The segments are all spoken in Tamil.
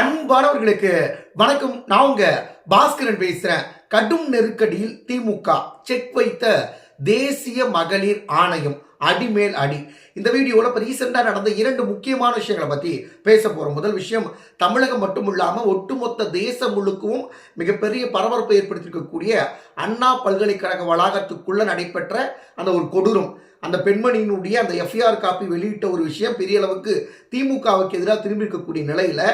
அன்பானவர்களுக்கு வணக்கம். நான் உங்க பாஸ்கரன் பேசுறேன். கடும் நெருக்கடியில் திமுக செக் வைத்த தேசிய மகளிர் ஆணையம் அடிமேல் அடி. இந்த வீடியோவில் இப்போ ரீசெண்டாக நடந்த இரண்டு முக்கியமான விஷயங்களை பற்றி பேச போகிறோம் முதல் விஷயம் தமிழகம் மட்டும் இல்லாமல் ஒட்டுமொத்த தேசம் முழுக்கவும் மிகப்பெரிய பரபரப்பை ஏற்படுத்தியிருக்கக்கூடிய அண்ணா பல்கலைக்கழக வளாகத்துக்குள்ள நடைபெற்ற அந்த ஒரு கொடூரம். அந்த பெண்மணியினுடைய அந்த எஃப்ஐஆர் காப்பி வெளியிட்ட ஒரு விஷயம் பெரிய அளவுக்கு திமுகவுக்கு எதிராக திரும்பி இருக்கக்கூடிய நிலையில்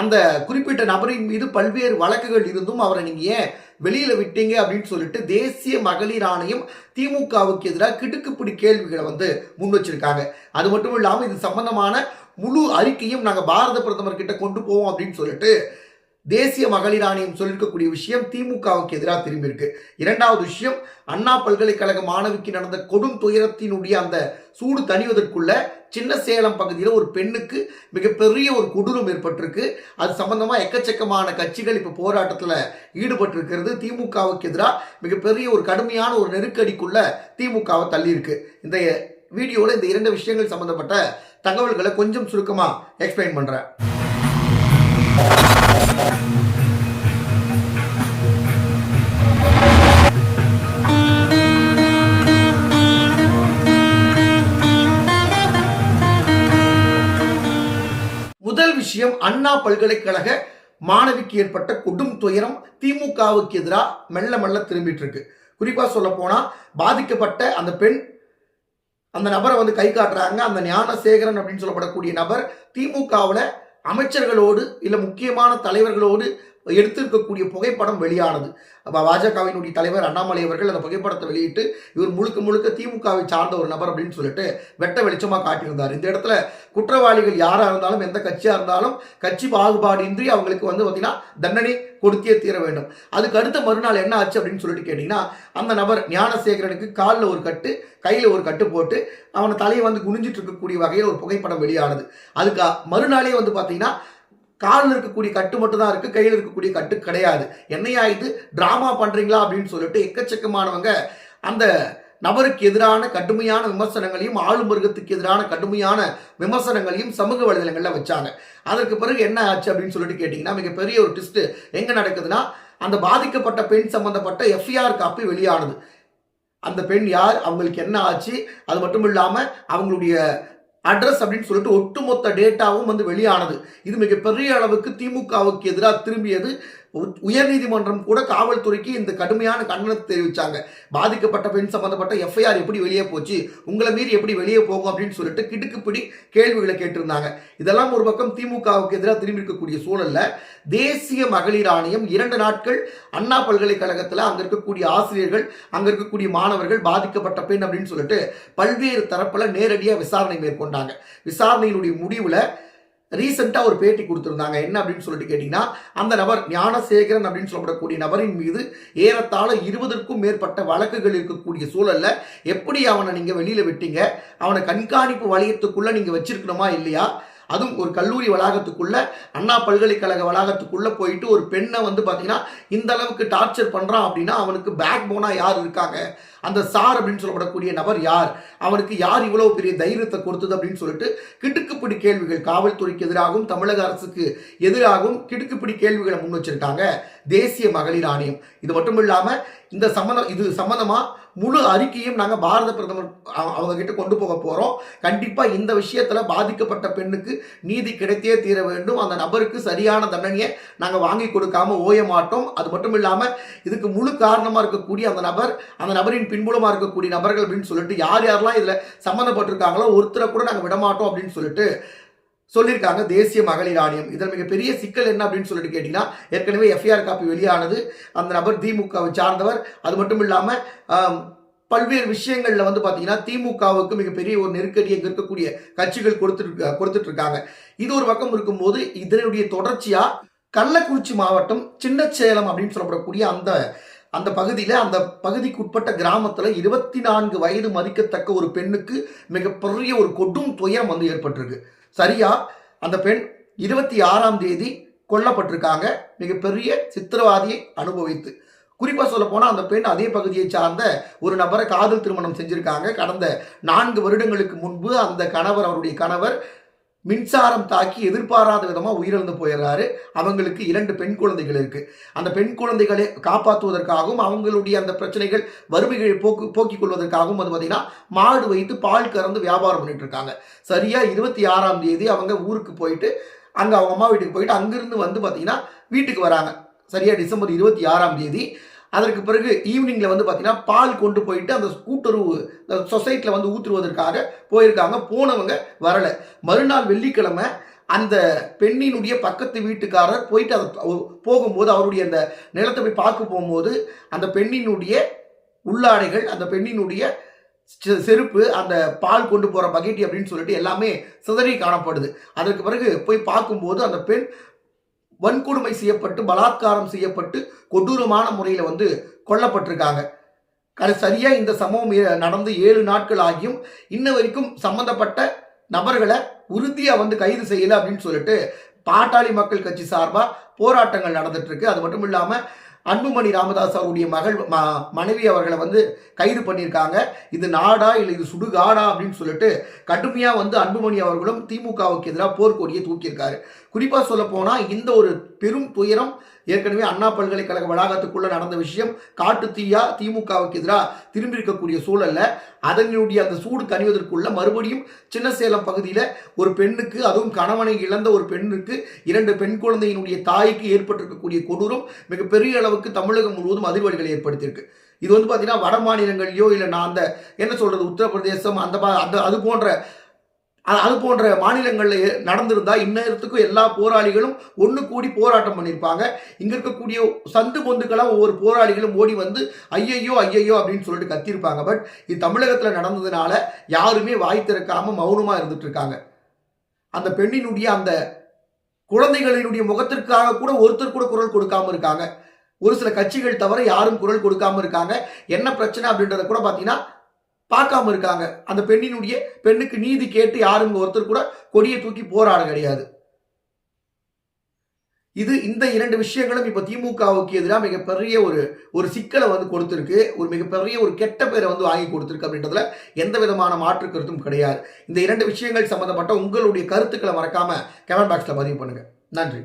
அந்த குறிப்பிட்ட நபரின் மீது பல்வேறு வழக்குகள் இருந்தும் அவரை நீங்கள் ஏன் வெளியில் விட்டீங்க அப்படின்னு சொல்லிட்டு தேசிய மகளிர் ஆணையம் திமுகவுக்கு எதிராக கிடுக்குப்பிடி கேள்விகளை வந்து முன் வச்சிருக்காங்க. அது மட்டும் இல்லாமல் இது சம்பந்தமான முழு அறிக்கையும் நாங்கள் பாரத பிரதமர்கிட்ட கொண்டு போவோம் அப்படின்னு சொல்லிட்டு தேசிய மகளிர் ஆணையம் சொல்லியிருக்கக்கூடிய விஷயம் திமுகவுக்கு எதிராக திரும்பி இருக்கு இரண்டாவது விஷயம் அண்ணா பல்கலைக்கழக மாணவிக்கு நடந்த கொடும் துயரத்தினுடைய அந்த சூடு தணிவதற்குள்ள சின்ன சேலம் பகுதியில் ஒரு பெண்ணுக்கு மிகப்பெரிய ஒரு கொடூரம் ஏற்பட்டிருக்கு. அது சம்பந்தமாக எக்கச்சக்கமான கட்சிகள் இப்போ போராட்டத்தில் ஈடுபட்டிருக்கிறது. திமுகவுக்கு எதிராக மிகப்பெரிய ஒரு கடுமையான ஒரு நெருக்கடிக்குள்ள திமுகவை தள்ளியிருக்கு. இந்த வீடியோவில் இந்த இரண்டு விஷயங்கள் சம்பந்தப்பட்ட தகவல்களை கொஞ்சம் சுருக்கமாக எக்ஸ்பிளைன் பண்ணுறேன் முதல் விஷயம் அண்ணா பல்கலைக்கழக மாணவிக்கு ஏற்பட்ட கொடும் துயரம் திமுகவுக்கு எதிராக மெல்ல மெல்ல திரும்பிட்டு இருக்கு. குறிப்பாக சொல்ல போனால் பாதிக்கப்பட்ட அந்த பெண் அந்த நபரை வந்து கை காட்டுறாங்க. அந்த ஞானசேகரன் அப்படின்னு சொல்லப்படக்கூடிய நபர் திமுகவில் அமைச்சர்களோடு இல்லை முக்கியமான தலைவர்களோடு எடுத்திருக்கக்கூடிய புகைப்படம் வெளியானது. பாஜகவினுடைய தலைவர் அண்ணாமலை அவர்கள் அந்த புகைப்படத்தை வெளியிட்டு இவர் முழுக்க முழுக்க திமுகவை சார்ந்த ஒரு நபர் அப்படின்னு சொல்லிட்டு வெட்ட வெளிச்சமாக காட்டியிருந்தார். இந்த இடத்துல குற்றவாளிகள் யாராக இருந்தாலும் எந்த கட்சியாக இருந்தாலும் கட்சி பாகுபாடின்றி அவங்களுக்கு வந்து பார்த்தீங்கன்னா தண்டனை கொடுத்தே தீர வேண்டும். அதுக்கு அடுத்த மறுநாள் என்ன ஆச்சு அப்படின்னு சொல்லிட்டு கேட்டிங்கன்னா அந்த நபர் ஞானசேகரனுக்கு காலில் ஒரு கட்டு கையில் ஒரு கட்டு போட்டு அவனை தலையை வந்து குனிஞ்சிட்டு இருக்கக்கூடிய வகையில் ஒரு புகைப்படம் வெளியானது. அதுக்கு மறுநாளே வந்து பார்த்தீங்கன்னா காலில் இருக்கக்கூடிய கட்டு மட்டும் தான் இருக்குது கையில் இருக்கக்கூடிய கட்டு கிடையாது. என்னையா இது? ட்ராமா பண்ணுறீங்களா அப்படின்னு சொல்லிட்டு எக்கச்சக்கமானவங்க அந்த நபருக்கு எதிரான கடுமையான விமர்சனங்களையும் ஆளும் வர்க்கத்துக்கு எதிரான கடுமையான விமர்சனங்களையும் சமூக வலைதளங்களில் வச்சாங்க. அதற்கு பிறகு என்ன ஆச்சு அப்படின்னு சொல்லிட்டு கேட்டிங்கன்னா மிகப்பெரிய ஒரு ட்விஸ்ட்டு எங்கே நடக்குதுன்னா அந்த பாதிக்கப்பட்ட பெண் சம்பந்தப்பட்ட எஃப்ஐஆர் காப்பி வெளியானது. அந்த பெண் யார்? அவங்களுக்கு என்ன ஆச்சு? அது மட்டும் இல்லாமல் அவங்களுடைய அட்ரஸ் அப்படின்னு சொல்லிட்டு ஒட்டுமொத்த டேட்டாவும் வந்து வெளியானது. இது மிகப்பெரிய அளவுக்கு திமுகவுக்கு எதிராக திரும்பியது. உயர்நீதிமன்றம் கூட காவல்துறைக்கு இந்த கடுமையான கண்டனத்தை தெரிவிச்சாங்க. பாதிக்கப்பட்ட பெண் சம்பந்தப்பட்ட எஃப்ஐஆர் எப்படி வெளியே போச்சு உங்களை மீறி எப்படி வெளியே போகும் அப்படின்னு சொல்லிட்டு கிடுக்குப்பிடி கேள்விகளை கேட்டிருந்தாங்க. இதெல்லாம் ஒரு பக்கம் திமுகவுக்கு எதிராக திரும்பி இருக்கக்கூடிய சூழல்ல தேசிய மகளிர் ஆணையம் இரண்டு நாட்கள் அண்ணா பல்கலைக்கழகத்தில் அங்க இருக்கக்கூடிய ஆசிரியர்கள் அங்க இருக்கக்கூடிய மாணவர்கள் பாதிக்கப்பட்ட பெண் அப்படின்னு சொல்லிட்டு பல்வேறு தரப்புல நேரடியாக விசாரணை மேற்கொண்டாங்க. விசாரணையினுடைய முடிவுல ரீசெண்டாக ஒரு பேட்டி கொடுத்துருந்தாங்க. என்ன அப்படின்னு சொல்லிட்டு கேட்டிங்கன்னா அந்த நபர் ஞானசேகரன் அப்படின்னு சொல்லப்படக்கூடிய நபரின் மீது ஏறத்தாழ இருபதற்கும் மேற்பட்ட வழக்குகள் இருக்கக்கூடிய சூழல்ல எப்படி அவனை நீங்கள் வெளியில் விட்டீங்க? அவனை கண்காணிப்பு வளையத்துக்குள்ளே நீங்கள் வச்சிருக்கணுமா இல்லையா? அதுவும் ஒரு கல்லூரி வளாகத்துக்குள்ள அண்ணா பல்கலைக்கழக வளாகத்துக்குள்ள போயிட்டு ஒரு பெண்ணை வந்து பார்த்தீங்கன்னா இந்த அளவுக்கு டார்ச்சர் பண்ணுறான் அப்படின்னா அவனுக்கு பேக் போனா யார் இருக்காங்க? அந்த சார் அப்படின்னு சொல்லப்படக்கூடிய நபர் யார்? அவனுக்கு யார் இவ்வளவு பெரிய தைரியத்தை கொடுத்தது அப்படின்னு சொல்லிட்டு கிடுக்குப்பிடி கேள்விகள் காவல்துறைக்கு எதிராகவும் தமிழக அரசுக்கு எதிராகவும் கிடுக்குப்பிடி கேள்விகளை முன் வச்சிருக்காங்க. தேசிய மகளிர் ஆணையம். இது மட்டும் இல்லாமல் இந்த சம்மந்தம் இது சம்மந்தமாக முழு அறிக்கையும் நாங்கள் பாரத பிரதமர் அவங்க கிட்ட கொண்டு போக போகிறோம் கண்டிப்பாக இந்த விஷயத்தில் பாதிக்கப்பட்ட பெண்ணுக்கு நீதி கிடைத்தே தீர வேண்டும். அந்த நபருக்கு சரியான தண்டனையை நாங்கள் வாங்கி கொடுக்காம ஓய மாட்டோம். அது மட்டும் இல்லாமல் இதுக்கு முழு காரணமாக இருக்கக்கூடிய அந்த நபர் அந்த நபரின் பின்புலமாக இருக்கக்கூடிய நபர்கள் அப்படின்னு சொல்லிட்டு யார் யாரெல்லாம் இதில் சம்மந்தப்பட்டிருக்காங்களோ ஒருத்தரை கூட நாங்கள் விடமாட்டோம் அப்படின்னு சொல்லிட்டு சொல்லியிருக்காங்க தேசிய மகளிர் ஆணையம். இதில் மிகப்பெரிய சிக்கல் என்ன அப்படின்னு சொல்லிட்டு கேட்டிங்கன்னா ஏற்கனவே எஃப்ஐஆர் காப்பி வெளியானது. அந்த நபர் திமுகவை சார்ந்தவர். அது மட்டும் இல்லாமல் பல்வேறு விஷயங்களில் வந்து பார்த்தீங்கன்னா திமுகவுக்கு மிகப்பெரிய ஒரு நெருக்கடி இருக்கக்கூடிய கட்சிகள் கொடுத்துட்டு கொடுத்துட்டு இருக்காங்க இது ஒரு பக்கம் இருக்கும்போது இதனுடைய தொடர்ச்சியாக கள்ளக்குறிச்சி மாவட்டம் சின்னச்சேலம் அப்படின்னு சொல்லப்படக்கூடிய அந்த அந்த பகுதியில் அந்த பகுதிக்கு உட்பட்ட கிராமத்தில் இருபத்தி நான்கு வயது மதிக்கத்தக்க ஒரு பெண்ணுக்கு மிகப்பெரிய ஒரு கொடும் துயரம் வந்து ஏற்பட்டிருக்கு. சரியா? அந்த பெண் இருபத்தி ஆறாம் தேதி கொல்லப்பட்டிருக்காங்க. மிகப்பெரிய சித்திரவாதியை அனுபவித்து. குறிப்பாக சொல்ல போனால் அந்த பெண் அதே பகுதியை சார்ந்த ஒரு நபரை காதல் திருமணம் செஞ்சுருக்காங்க. கடந்த நான்கு வருடங்களுக்கு முன்பு அந்த கணவர் அவருடைய கணவர் மின்சாரம் தாக்கி எதிர்பாராத விதமாக உயிரிழந்து போயிடுறாரு அவங்களுக்கு இரண்டு பெண் குழந்தைகள் இருக்குது அந்த பெண் குழந்தைகளை காப்பாற்றுவதற்காகவும் அவங்களுடைய அந்த பிரச்சனைகள் வறுமைகளை போக்கு போக்கிக் கொள்வதற்காகவும் வந்து பார்த்திங்கன்னா மாடு வைத்து பால் கறந்து வியாபாரம் பண்ணிட்டு இருக்காங்க. சரியாக இருபத்தி ஆறாம் தேதி அவங்க ஊருக்கு போயிட்டு அங்கே அவங்க அம்மா வீட்டுக்கு போயிட்டு அங்கேருந்து வந்து பார்த்திங்கன்னா வீட்டுக்கு வராங்க. சரியா டிசம்பர் இருபத்தி ஆறாம் தேதி. அதற்கு பிறகு ஈவினிங்கில் வந்து பார்த்தீங்கன்னா பால் கொண்டு போயிட்டு அந்த கூட்டுறவு சொசைட்டியில் வந்து ஊற்றுவதற்காக போயிருக்காங்க. போனவங்க வரலை. மறுநாள் வெள்ளிக்கிழமை அந்த பெண்ணினுடைய பக்கத்து வீட்டுக்காரர் போயிட்டு அதை போகும்போது அவருடைய அந்த நிலத்தை போய் பார்க்க போகும்போது அந்த பெண்ணினுடைய உள்ளாடைகள் அந்த பெண்ணினுடைய செ- செருப்பு அந்த பால் கொண்டு போகிற பக்கெட்டி அப்படின்னு சொல்லிட்டு எல்லாமே சிதறி காணப்படுது. அதற்கு பிறகு போய் பார்க்கும்போது அந்த பெண் வன்கொடுமை செய்யப்பட்டு பலாத்காரம் செய்யப்பட்டு கொடூரமான முறையில் வந்து கொல்லப்பட்டிருக்காங்க. அது சரியா இந்த சம்பவம் நடந்து ஏழு நாட்கள் ஆகியும் இன்ன வரைக்கும் சம்பந்தப்பட்ட நபர்களை உறுதியாக வந்து கைது செய்யலை அப்படின்னு சொல்லிட்டு பாட்டாளி மக்கள் கட்சி சார்பாக போராட்டங்கள் நடந்துட்டு இருக்கு. அது மட்டும் இல்லாமல் அன்புமணி ராமதாஸ் அவருடைய மகள் ம- மனைவி அவர்களை வந்து கைது பண்ணியிருக்காங்க. இது நாடா இல்லை இது சுடுகாடா அப்படின்னு சொல்லிட்டு கடுமையாக வந்து அன்புமணி அவர்களும் திமுகவுக்கு எதிராக போர்க்கொடியை தூக்கியிருக்காரு. குறிப்பாக சொல்ல போனால் இந்த ஒரு பெரும் துயரம். ஏற்கனவே அண்ணா பல்கலைக்கழக வளாகத்துக்குள்ள நடந்த விஷயம் காட்டு தீயா திமுகவுக்கு எதிராக திரும்பி இருக்கக்கூடிய சூழல்ல அதனுடைய அந்த சூடு கனிவதற்குள்ள மறுபடியும் சின்ன சேலம் ஒரு பெண்ணுக்கு அதுவும் கணவனை இழந்த ஒரு பெண்ணுக்கு இரண்டு பெண் குழந்தையினுடைய தாய்க்கு ஏற்பட்டிருக்கக்கூடிய கொடூரம் மிகப்பெரிய அளவுக்கு தமிழகம் முழுவதும் அதிர்வலிகளை ஏற்படுத்தியிருக்கு. இது வந்து பார்த்தீங்கன்னா வட மாநிலங்கள்லையோ இல்லை நான் அந்த என்ன சொல்றது உத்தரப்பிரதேசம் அந்த அந்த அது போன்ற அது போன்ற மாநிலங்களில் நடந்திருந்தால் இந்நேரத்துக்கும் எல்லா போராளிகளும் ஒன்று கூடி போராட்டம் பண்ணியிருப்பாங்க இங்கே இருக்கக்கூடிய சந்து பொந்துக்கெல்லாம் ஒவ்வொரு போராளிகளும் ஓடி வந்து ஐயையோ ஐயையோ அப்படின்னு சொல்லிட்டு கத்திருப்பாங்க. பட் இது தமிழகத்தில் நடந்ததுனால யாருமே வாய் திறக்காமல் மௌனமாக இருந்துட்டு இருக்காங்க அந்த பெண்ணினுடைய அந்த குழந்தைகளினுடைய முகத்திற்காக கூட ஒருத்தர் கூட குரல் கொடுக்காம இருக்காங்க. ஒரு சில கட்சிகள் தவிர யாரும் குரல் கொடுக்காம இருக்காங்க. என்ன பிரச்சனை அப்படின்றத கூட பார்த்தீங்கன்னா பார்க்காம இருக்காங்க. அந்த பெண்ணினுடைய பெண்ணுக்கு நீதி கேட்டு யாரும் ஒருத்தர் கூட கொடியை தூக்கி போராட கிடையாது. இது இந்த இரண்டு விஷயங்களும் இப்போ திமுகவுக்கு எதிராக மிகப்பெரிய ஒரு ஒரு சிக்கலை வந்து கொடுத்துருக்கு. ஒரு மிகப்பெரிய ஒரு கெட்ட பேரை வந்து வாங்கி கொடுத்துருக்கு அப்படின்றதுல எந்த விதமான மாற்று கருத்தும் கிடையாது. இந்த இரண்டு விஷயங்கள் சம்பந்தப்பட்ட உங்களுடைய கருத்துக்களை மறக்காம கமெண்ட் பாக்ஸில் பதிவு பண்ணுங்கள் நன்றி.